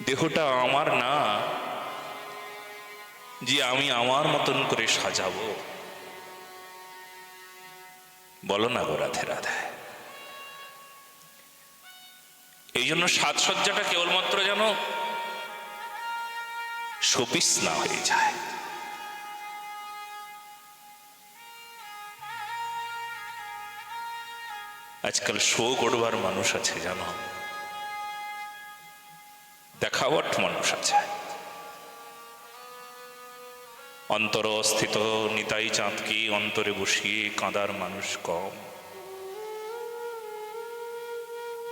দেহটা আমার না, যে আমি আমার মতন করে সাজাবো। বলো না গো রাধে রাধে। এই জন্য সাজসজ্জাটা কেবলমাত্র যেন শোপিস না হয়ে যায়। আজকাল শো করবার মানুষ আছে, জানো? দেখাওয়াট মানুষ আছে অন্তর স্থিত, নিতাই চাঁদকে অন্তরে বসিয়ে কাঁদার মানুষ কম।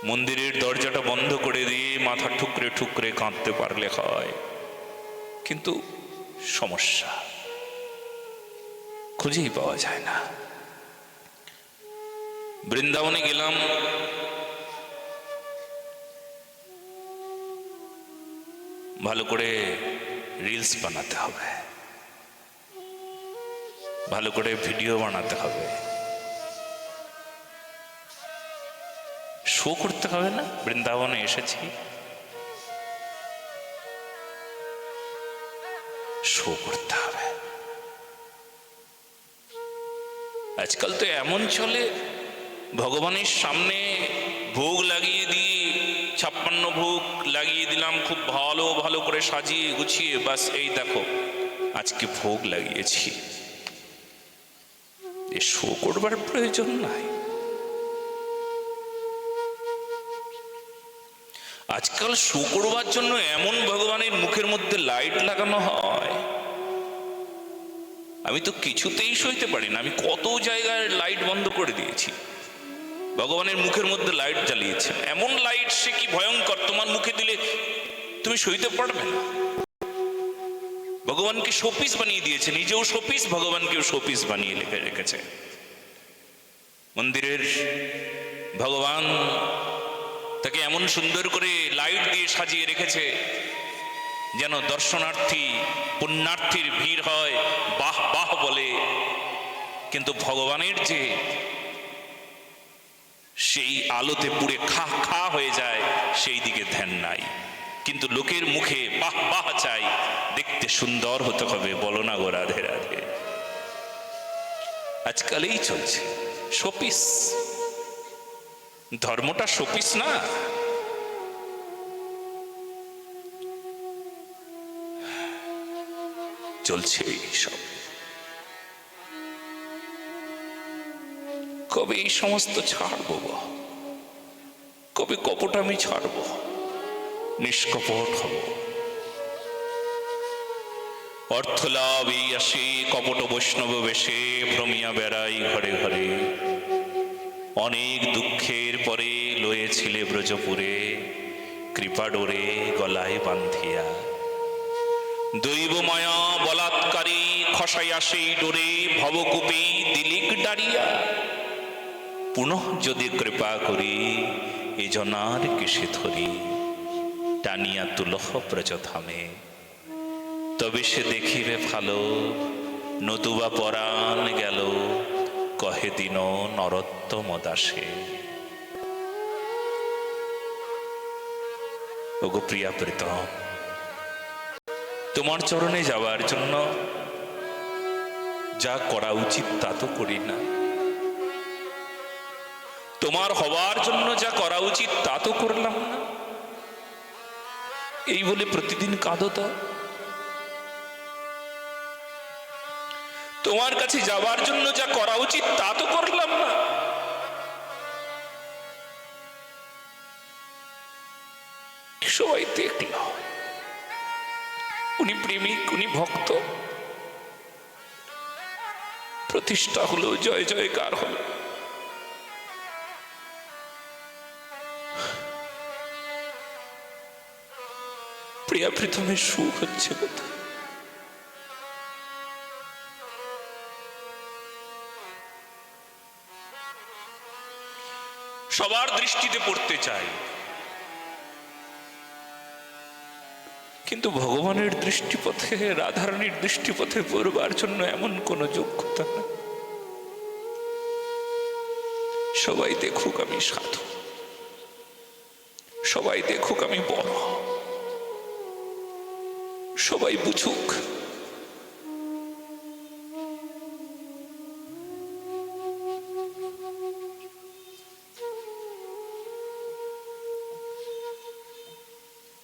মন্দিরের দরজাটা বন্ধ করে দিয়ে মাথা ঠুকরে ঠুকরে কাঁদতে পারলে হয়, কিন্তু সমস্যা খুঁজেই পাওয়া যায় না। বৃন্দাবনে গেলাম ভালো করে রিলস বানাতে হবে। ভালো করে ভিডিও বানাতে হবে। শো করতে হবে না? বৃন্দাবনে এসেছি। শো করতে হবে। আজকাল তো এমন চলে, ভগবানের সামনে ভোগ লাগিয়ে দিয়ে ছাপ্পান্ন ভোগ লাগিয়ে দিলাম, খুব ভালো ভালো করে সাজিয়ে গুছিয়ে, বাস এই দেখো, আজকে ভোগ লাগিয়েছি। এ শো করবার প্রয়োজন নাই। আজকাল শো করবার জন্য এমন ভগবানের মুখের মধ্যে লাইট লাগানো হয়। আমি তো কিছুতেই সইতে পারি না, আমি কত জায়গায় লাইট বন্ধ করে দিয়েছি। ভগবানের মুখের মধ্যে লাইট জ্বালিয়েছেন এমন লাইট সে কি ভয়ঙ্কর? তোমার মুখে দিলে তুমি সইতে পারবে না। ভগবানকে শোপিস বানিয়ে দিয়েছে। নিজেও শোপিস ভগবানকেও শোপিস বানিয়ে লিখে রেখেছে। মন্দিরের ভগবান তাকে এমন সুন্দর করে লাইট দিয়ে সাজিয়ে রেখেছে যেন দর্শনার্থী, পুণ্যার্থীর ভিড় হয়। বাহ বাহ বলে। কিন্তু ভগবানের যে সেই আলোতে পুড়ে খা খা হয়ে যায়, সেই দিকে ধ্যান নাই। কিন্তু লোকের মুখে বাহ বাহ চাই, দেখতে সুন্দর হতে হবে, বলো না গো রাধে রাধে। আজকাল এই চলছে, শোপিস। ধর্মটা শোপিস না? চলছে এইসব কবে এই সমস্ত ছাড়বো? কবে কপট আমি ছাড়বো? নিষ্কপট হব। অর্থ লাভ এই আসে কপট বৈষ্ণব বেশে, ভ্রমিয়া বেড়াই ঘরে ঘরে। অনেক দুঃখের পরে লয়েছিলে ব্রজপুরে, কৃপা ডোরে গলায় বান্ধিয়া দৈব মায়া বলাৎকারী খসাইয়া সেই ডোরে ভবকূপে দিলিক ডারিয়া পুনঃ যদি কৃপা করি এ জনার কিসে ধরি? টানিয়া তুলহ ব্রজধামে তবে সে দেখিবে ভালো, নতুবা পরাণ গেল, কহে দিন নরোত্তম দাসে। ওগো প্রিয়া প্রীতম, তোমার চরণে যাওয়ার জন্য যা করা উচিত তা তো করি না। তোমার হওয়ার জন্য যা করা উচিত, তা তো করলাম না। এই বলে প্রতিদিন কাঁদো তা। তোমার কাছে যাওয়ার জন্য যা করা উচিত, তা তো করলাম না। সবাই দেখল। উনি প্রেমিক, উনি ভক্ত। প্রতিষ্ঠা হলো, জয় জয়কার হলো। প্রিয়া প্রীতমের সুখ হচ্ছে কোথায়? সবার দৃষ্টিতে পড়তে চাই। কিন্তু ভগবানের দৃষ্টিপথে, রাধারানীর দৃষ্টিপথে পড়বার জন্য এমন কোনো যোগ্যতা না সবাই দেখুক আমি সাধু। সবাই দেখুক আমি বড়। সবাই বুঝুক।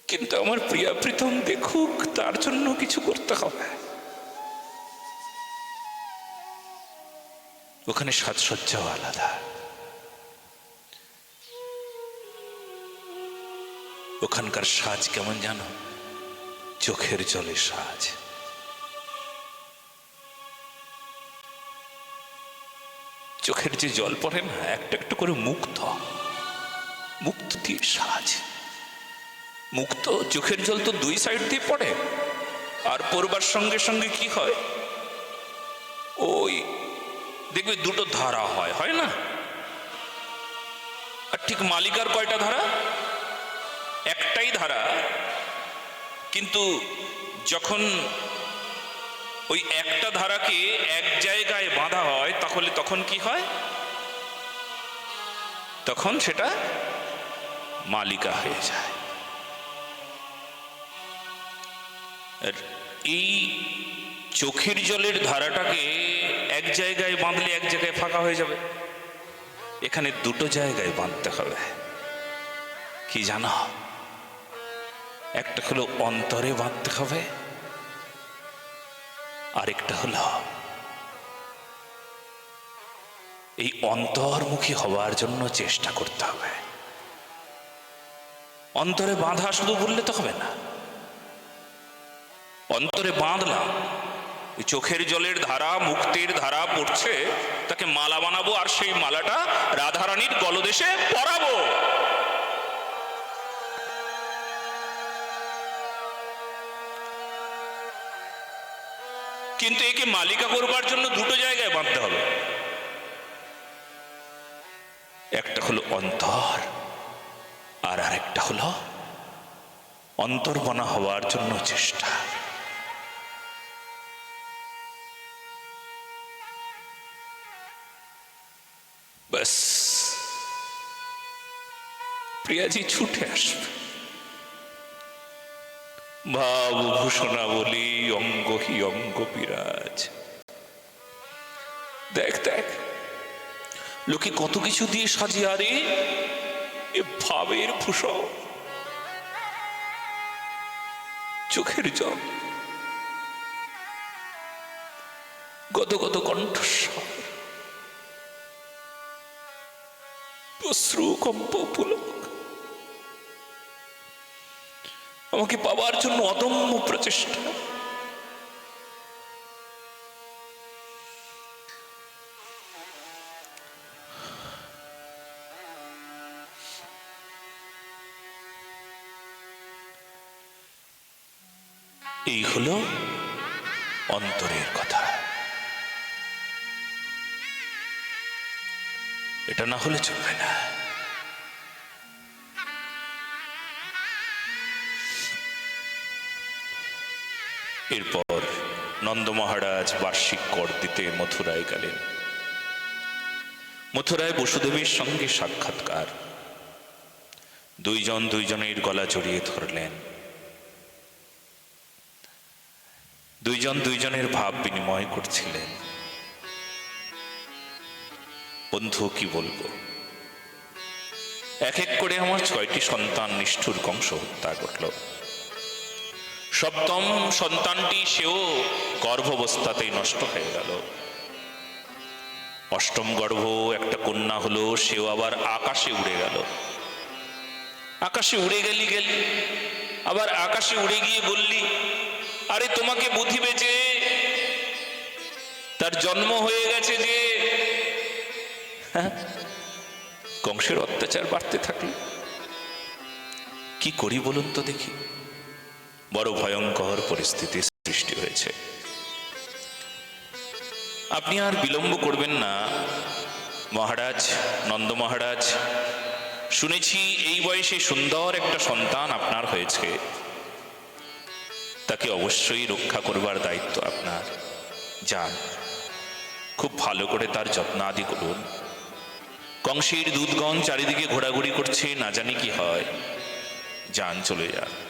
কিন্তু আমার প্রিয়া প্রীতম দেখুক, তার জন্য কিছু করতে হবে। ওখানে সাজসজ্জাও আলাদা। ওখানকার সাজ কেমন জানো? চোখের জলে সাজ। চোখের যে জল পড়ে না, একটা একটা করে মুক্ত। মুক্ত দিয়ে সাজ? মুক্ত চোখের জল তো দুই সাইড দিয়ে পড়ে। আর পড়বার সঙ্গে সঙ্গে কি হয়? ওই, দেখবে দুটো ধারা হয় হয় না? আর ঠিক মালিকার কয়টা ধারা? একটাই ধারা কিন্তু যখন ওই একটা ধারাকে এক জায়গায় বাঁধা হয়, তাহলে তখন কি হয়? তখন সেটা মালিকা হয়ে যায়। এই চোখের জলের ধারাটাকে এক জায়গায় বাঁধলে এক জায়গায় ফাঁকা হয়ে যাবে। এখানে দুটো জায়গায় বাঁধতে হবে। কি জানো? একটা হলো অন্তরে বাঁধতে হবে, আরেকটা হলো এই অন্তর্মুখী হওয়ার জন্য চেষ্টা করতে হবে। অন্তরে বাঁধা শুধু বললে তো হবে না। অন্তরে বাঁধলাম চোখের জলের ধারা, মুক্তির ধারা পড়ছে, তাকে মালা বানাবো আর সেই মালাটা রাধারানীর গলদেশে পরাবো। কিন্তু একে মালিকা করবার জন্য দুটো জায়গায় বাঁধতে হবে। একটা হলো অন্তর আর আরেকটা হলো অন্তর্বনা হওয়ার জন্য চেষ্টা। ব্যাস। প্রিয়াজি ছুটে আসবে। ভাব ভূষণা বলি অঙ্গ হি অঙ্গ বিরাজ। দেখ দেখ, লোকে কত কিছু দিয়ে সাজিয়ে, আরে, এ ভাবের ভূষণ। চোখের জল। গত গত কণ্ঠস্বর। অশ্রু কম্প পুলক। আমাকে পাওয়ার জন্য অদম্য প্রচেষ্টা। এই হলো অন্তরের কথা। এটা না হলে চলবে না। এরপর নন্দ মহারাজ বার্ষিক কর দিতে মথুরায় গেলেন। মথুরায় বসুদেবের সঙ্গে সাক্ষাৎকার। দুইজন দুইজনের গলা জড়িয়ে ধরলেন। দুইজন দুইজনের ভাব বিনিময় করছিলেন। বন্ধু, কি বলব? এক এক করে আমার ছয়টি সন্তান নিষ্ঠুর কংস হত্যা করল। সপ্তম সন্তানটি সেও গর্ভাবস্থাতেই নষ্ট হয়ে গেল। অষ্টম গর্ভ একটা কন্যা হলো, সেও আবার আকাশে উড়ে গেল। আকাশে উড়ে গেলি গেলি, আবার আকাশে উড়ে গিয়ে বললি, আরে তোমাকে বুঝিবে যে তার জন্ম হয়ে গেছে যে? কংসের অত্যাচার বাড়তে থাকল কি করি বলুন তো দেখি? বড় ভয়ঙ্কর পরিস্থিতি সৃষ্টি হয়েছে। আপনি আর বিলম্ব করবেন না। মহারাজ, নন্দ মহারাজ, শুনেছি এই বয়সে সুন্দর একটা সন্তান আপনার হয়েছে। তাকে অবশ্যই রক্ষা করবার দায়িত্ব আপনার। যান, খুব ভালো করে তার যত্ন আদি করুন। কংসের দুধগণ চারিদিকে ঘোরাঘুরি করছে, না জানি কি হয়। যান, চলে যান।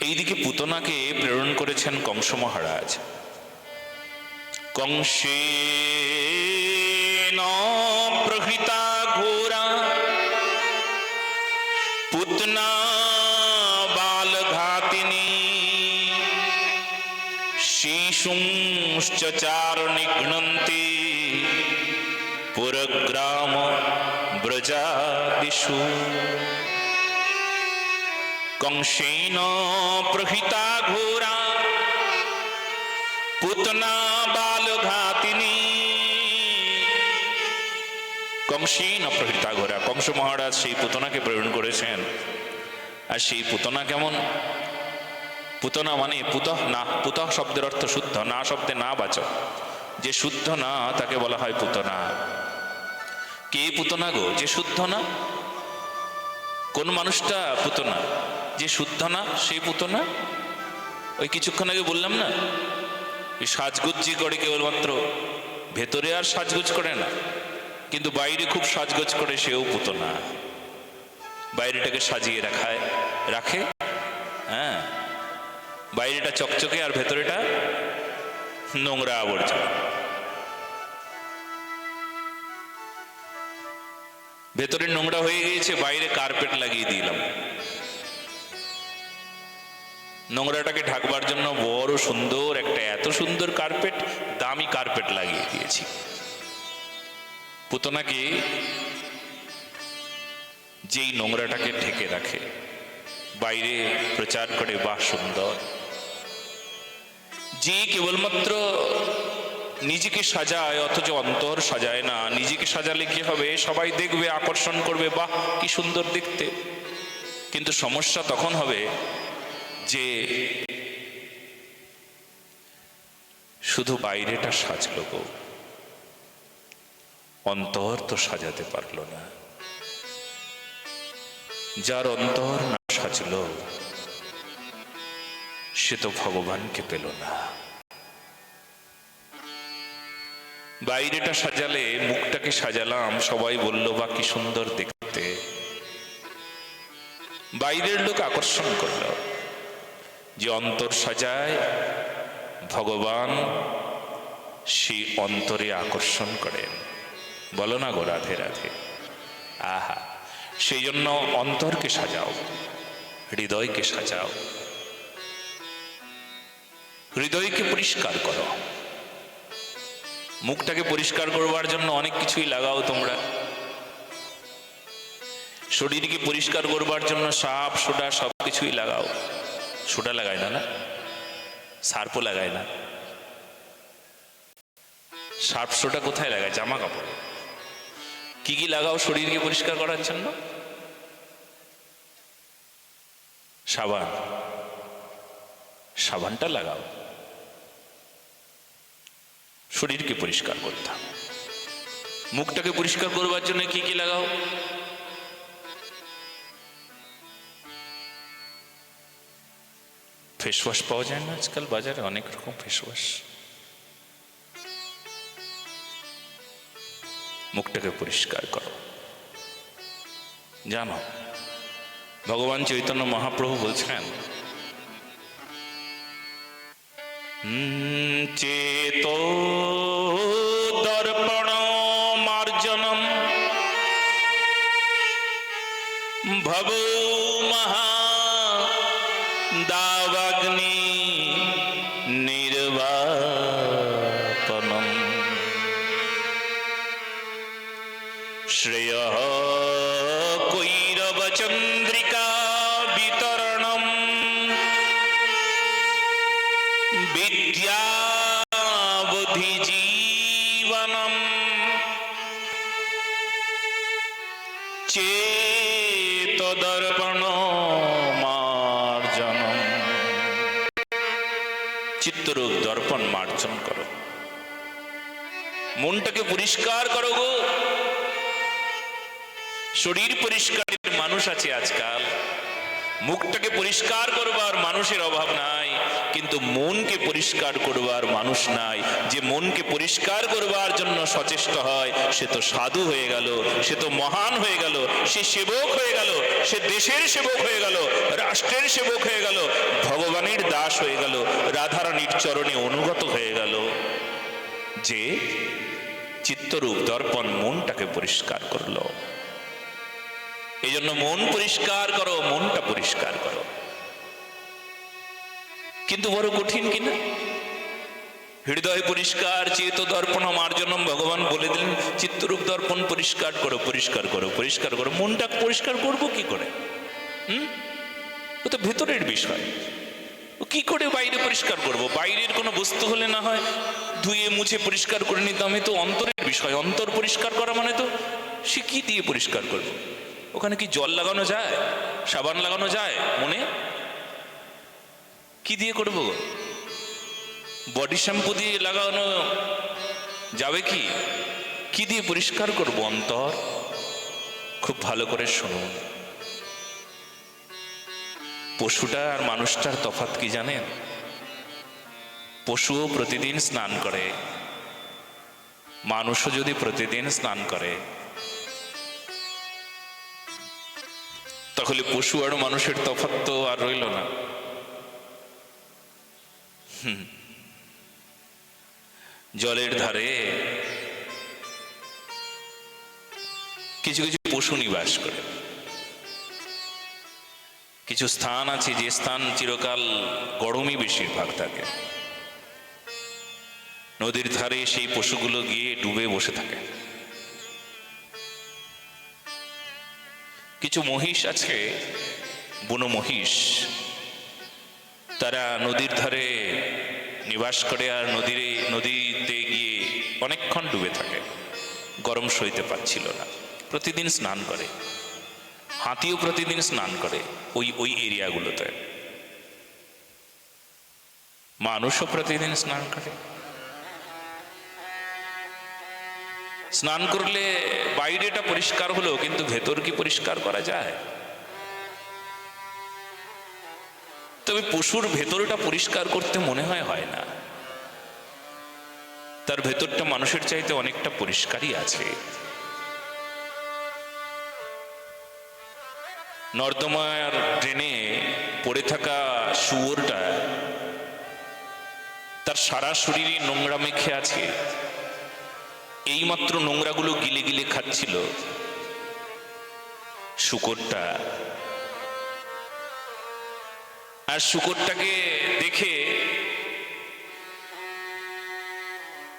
এইদিকে পুতনাকে প্রেরণ করেছেন কংস মহারাজ। কংসে প্রহৃতা ঘোরা, পুতনা বালঘাতিনী, শিশুশ্চ চার নিঘ্নন্তি পুরগ্রাম ব্রজাদিষু। কংসেন প্রহিতা ঘোরা পুতনা বালঘাতিনী কংসীন প্রহিতা ঘোরা কংস মহারাজ সেই পুতনাকে প্রেরণ করেছেন। আর সেই পুতনা কেমন? পুতনা মানে পুতহ না, পুতহ শব্দের অর্থ শুদ্ধ, না শব্দে না বাচক। যে শুদ্ধ না, তাকে বলা হয় পুতনা। কে পুতনা গো? যে শুদ্ধ না? কোন মানুষটা পুতনা? যে শুদ্ধ না, সেই পুতনা ওই কিছুক্ষণ আগে বললাম না ওই সাজগুজ্জি করে কেবলমাত্র ভেতরে আর সাজগুজ করে না, কিন্তু বাইরে খুব সাজগোজ করে সেও পুতো না। বাইরেটাকে সাজিয়ে রাখায়, রাখে হ্যাঁ? বাইরেটা চকচকে আর ভেতরেটা নোংরা আবর্জনা। ভেতরে নোংরা হয়ে গিয়েছে, বাইরে কার্পেট লাগিয়ে দিলাম। নোংরাটাকে ঢাকবার জন্য বড় সুন্দর একটা, এত সুন্দর কার্পেট দামি কার্পেট লাগিয়ে দিয়েছি। পুতনাকে যেই নোংরাটাকে ঢেকে রাখে, বাইরে প্রচার করে, বাহ সুন্দর। যে কেবলমাত্র নিজেকে সাজায়, অথচ অন্তর সাজায় না, নিজেকে সাজালে কি হবে? সবাই দেখবে, আকর্ষণ করবে, বাহ, কি সুন্দর দেখতে। কিন্তু সমস্যা তখন হবে যে শুধু বাইরেটা সাজলো গো। অন্তর তো সাজাতে পারল না। যার অন্তর না সাজলো, সে তো ভগবানকে পেল না। বাইরেটা সাজালে, মুখটাকে সাজালাম, সবাই বলল বা কি সুন্দর দেখতে। বাইরের লোক আকর্ষণ করল। যে অন্তর সাজায়, ভগবান সেই অন্তরে আকর্ষণ করেন। বলো না গো রাধে রাধে। আহা, সেই জন্য অন্তরকে সাজাও, হৃদয়কে সাজাও। হৃদয়কে পরিষ্কার করো। মুখটাকে পরিষ্কার করবার জন্য অনেক কিছুই লাগাও তোমরা। শরীরকে পরিষ্কার করবার জন্য সাপ, সোডা সব কিছুই লাগাও। সোডা লাগায় না না? সার্পও লাগায় না। সার্প সোডা কোথায় লাগায়? জামা কাপড়ে। কি কি লাগাও শরীরকে পরিষ্কার করার জন্য? সাবান। সাবানটা লাগাও। শরীরকে পরিষ্কার করতে হবে। মুখটাকে পরিষ্কার করবার জন্য কি কি লাগাও? ফেস ওয়াশ পাওয়া যায় না আজকাল বাজারে অনেক রকম ফেস ওয়াশ মুখটাকে পরিষ্কার করো। জানো, ভগবান চৈতন্য মহাপ্রভু বলছেন চেতো দর্পণ মার্জনম, ভব মহা শ্রেয় কৈরব চন্দ্রিকা বিতরণম। বিদ্যা বুদ্ধি জীবনম। চেতদর্পণ মার্জনম চিত্তরূপ দর্পণ মার্জন করো। মনটাকে পরিষ্কার করো গো। শরীর পরিষ্কারের মানুষ আছে আজকাল। মুখটাকে পরিষ্কার করবার মানুষের অভাব নাই, কিন্তু মনকে পরিষ্কার করবার মানুষ নাই। যে মনকে পরিষ্কার করবার জন্য সচেষ্ট হয়, সে তো সাধু হয়ে গেল, সে তো মহান হয়ে গেল, সে সেবক হয়ে গেল, সে দেশের সেবক হয়ে গেল, রাষ্ট্রের সেবক হয়ে গেল, ভগবানের দাস হয়ে গেল, রাধারানীর চরণে অনুগত হয়ে গেল। যে চিত্তরূপ দর্পণ মনটাকে পরিষ্কার করল। এই জন্য মন পরিষ্কার করো, মনটা পরিষ্কার করো। কিন্তু বড় কঠিন কিনা হৃদয় পরিষ্কার চেত দর্পণ মার্জনম ভগবান বলে দিলেন, চিত্তরূপ দর্পণ পরিষ্কার করো পরিষ্কার করো পরিষ্কার করো। মনটা পরিষ্কার করব কি করে? হুম? ও তো ভেতরের বিষয়। কি করে বাইরে পরিষ্কার করব? বাইরের কোনো বস্তু হলে না হয় ধুয়ে মুছে পরিষ্কার করে নিতাম এ তো অন্তরের বিষয়, অন্তর পরিষ্কার করা মানে তো সে কি দিয়ে পরিষ্কার করব? ওখানে কি জল লাগানো যায়? সাবান লাগানো যায়? মনে? কি দিয়ে করব? বডি শ্যাম্পু দিয়ে লাগানো যাবে কি? কি দিয়ে পরিষ্কার করব অন্তর? খুব ভালো করে শুনুন। পশুটা আর মানুষটার তফাৎ কি জানেন? পশুও প্রতিদিন স্নান করে। মানুষও যদি প্রতিদিন স্নান করে তাহলে পশু আর মানুষের তফাৎ তো আর রইল না। জলের ধারে কিছু কিছু পশু নিবাস করে। কিছু স্থান আছে যে স্থান চিরকাল গরমই বেশিরভাগ থাকে। নদীর ধারে সেই পশুগুলো গিয়ে ডুবে বসে থাকে। কিছু মহিষ আছে, বুনো মহিষ। তারা নদীর ধারে নিবাস করে আর নদীর, নদীতে গিয়ে অনেকক্ষণ ডুবে থাকে। গরম সইতে পারছিল না। প্রতিদিন স্নান করে। হাতিও প্রতিদিন স্নান করে ওই ওই এরিয়াগুলোতে। মানুষও প্রতিদিন স্নান করে। স্নান করলে বাইরেটা পরিষ্কার হলো, কিন্তু ভেতর কি পরিষ্কার করা যায়? তবে পশুর ভেতরটা পরিষ্কার করতে মনে হয় হয় না। তার ভেতরটা মানুষের চাইতে অনেকটা পরিষ্কারই আছে। নর্দমার ড্রেনে পড়ে থাকা শুয়োরটা তার সারা শরীরে নোংরা মেখে আছে। এইমাত্র নোংরাগুলো গিলে গিলে খাচ্ছিল। শুকরটা। আর শুকরটাকে দেখে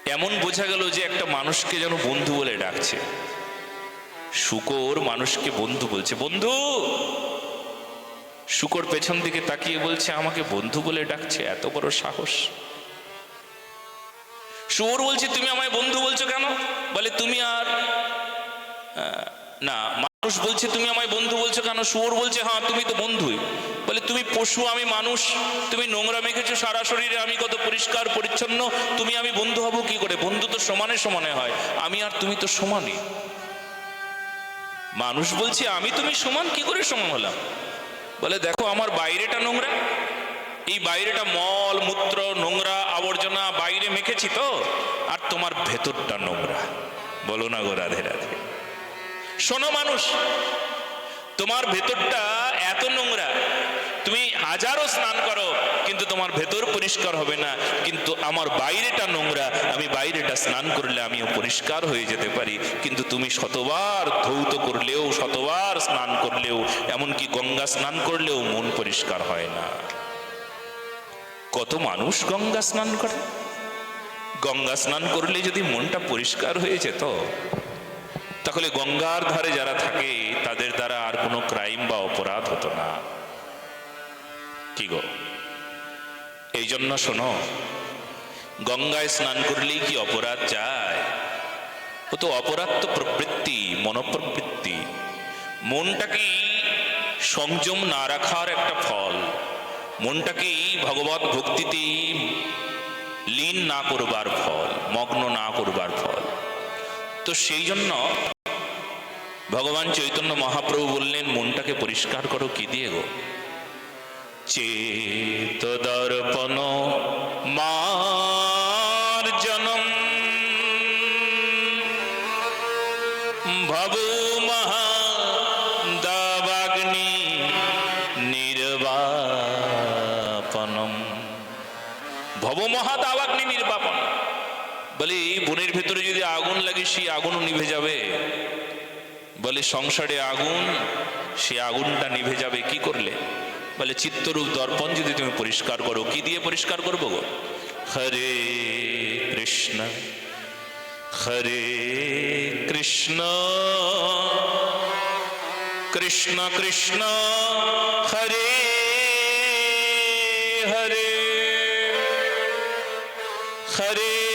এমন বোঝা গেল যে একটা মানুষকে যেন বন্ধু বলে ডাকছে। শুকর মানুষকে বন্ধু বলছে, বন্ধু! শুকর পেছন দিকে তাকিয়ে বলছে, আমাকে বন্ধু বলে ডাকছে, এত বড় সাহস! শুয়োর বলছে, তুমি আমায় বন্ধু বলছো কেন? বলে, তুমি আর না, মানুষ বলছে, তুমি আমায় বন্ধু বলছো কেন? শুয়োর বলছে হ্যাঁ তুমি তো বন্ধুই। বলে, তুমি পশু, আমি মানুষ। তুমি নোংরা মেখেছো, সারা শরীরে আমি কত পরিষ্কার, পরিচ্ছন্ন। তুমি আমি বন্ধু হব কি করে? বন্ধু তো সমানে সমানে হয়। আমি আর তুমি তো সমানই মানুষ বলছে, আমি তুমি সমান, কি করে সমান হলাম? বলে, দেখো, আমার বাইরেটা নোংরা। এই বাইরেটা মল, মূত্র, নোংরা মেখেছি তো? আর তোমার ভেতরটা নোংরা। বলো না গো রাধে রাধে। শোনো মানুষ, তোমার ভেতরটা এত নোংরা। তুমি হাজারো স্নান করো, কিন্তু তোমার ভেতর পরিষ্কার হবে না। কিন্তু আমার বাইরেটা নোংরা, আমি বাইরেটা স্নান করলে আমিও পরিষ্কার হয়ে যেতে পারি। কিন্তু তুমি শতবার ধৌত করলেও, শতবার স্নান করলেও, এমনকি গঙ্গা স্নান করলেও মন পরিষ্কার হয় না। কত মানুষ গঙ্গা স্নান করে? গঙ্গা স্নান করলে যদি মনটা পরিষ্কার হয়ে যেত, তাহলে গঙ্গার ধারে যারা থাকে, তাদের দ্বারা আর কোনো ক্রাইম বা অপরাধ হতো না। কি গো? এই জন্য শোনো, গঙ্গায় স্নান করলেই কি অপরাধ যায়? ও তো অপরাধ তো প্রবৃত্তি, মনোপ্রবৃত্তি। মনটাকেই সংযম না রাখার একটা ফল। মনটাকেই ভগবত ভক্তিতেই লীন না করবার ফল, মগ্ন না করবার ফল। তো সেই জন্য ভগবান চৈতন্য মহাপ্রভু বললেন, মনটাকে পরিষ্কার করো, কি দিয়ে গো? চেত দর্পণ ভেতরে যদি আগুন লাগে, সেই আগুনও নিভে যাবে। বলে, সংসারে আগুন, সে আগুনটা নিভে যাবে, কি করলে? বলে, চিত্তরূপ দর্পণ যদি তুমি পরিষ্কার করো, কি দিয়ে পরিষ্কার করব গো? হরে কৃষ্ণ হরে কৃষ্ণ কৃষ্ণ কৃষ্ণ, হরে হরে হরে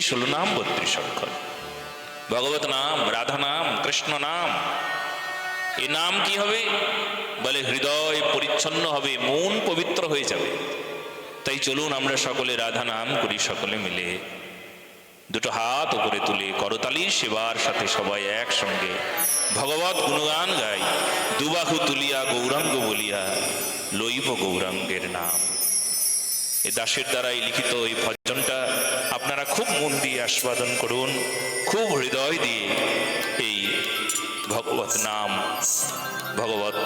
এই ষোলো নাম, বত্রিশ অক্ষর। ভগবত নাম, রাধা নাম, কৃষ্ণ নাম। এ নাম কি হবে? বলে হৃদয় পরিচ্ছন্ন হবে, মন পবিত্র হয়ে যাবে। তাই চলুন আমরা সকলে রাধা নাম করি সকলে মিলে। দুটো হাত উপরে তুলে করতালি, সেবার সাথে সবাই একসঙ্গে ভগবত গুণগান গাই। দুবাহু তুলিয়া গৌরাঙ্গ বলিয়া লইব গৌরাঙ্গের নাম। এ দাসের দ্বারাই লিখিত এই ভজনটা খুব মন দিয়ে আস্বাদন করুন। খুব হৃদয় দিয়ে এই ভগবত নাম ভগবত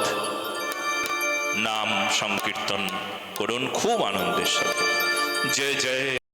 নাম সংকীর্তন করুন। খুব আনন্দের সাথে। জয় জয়।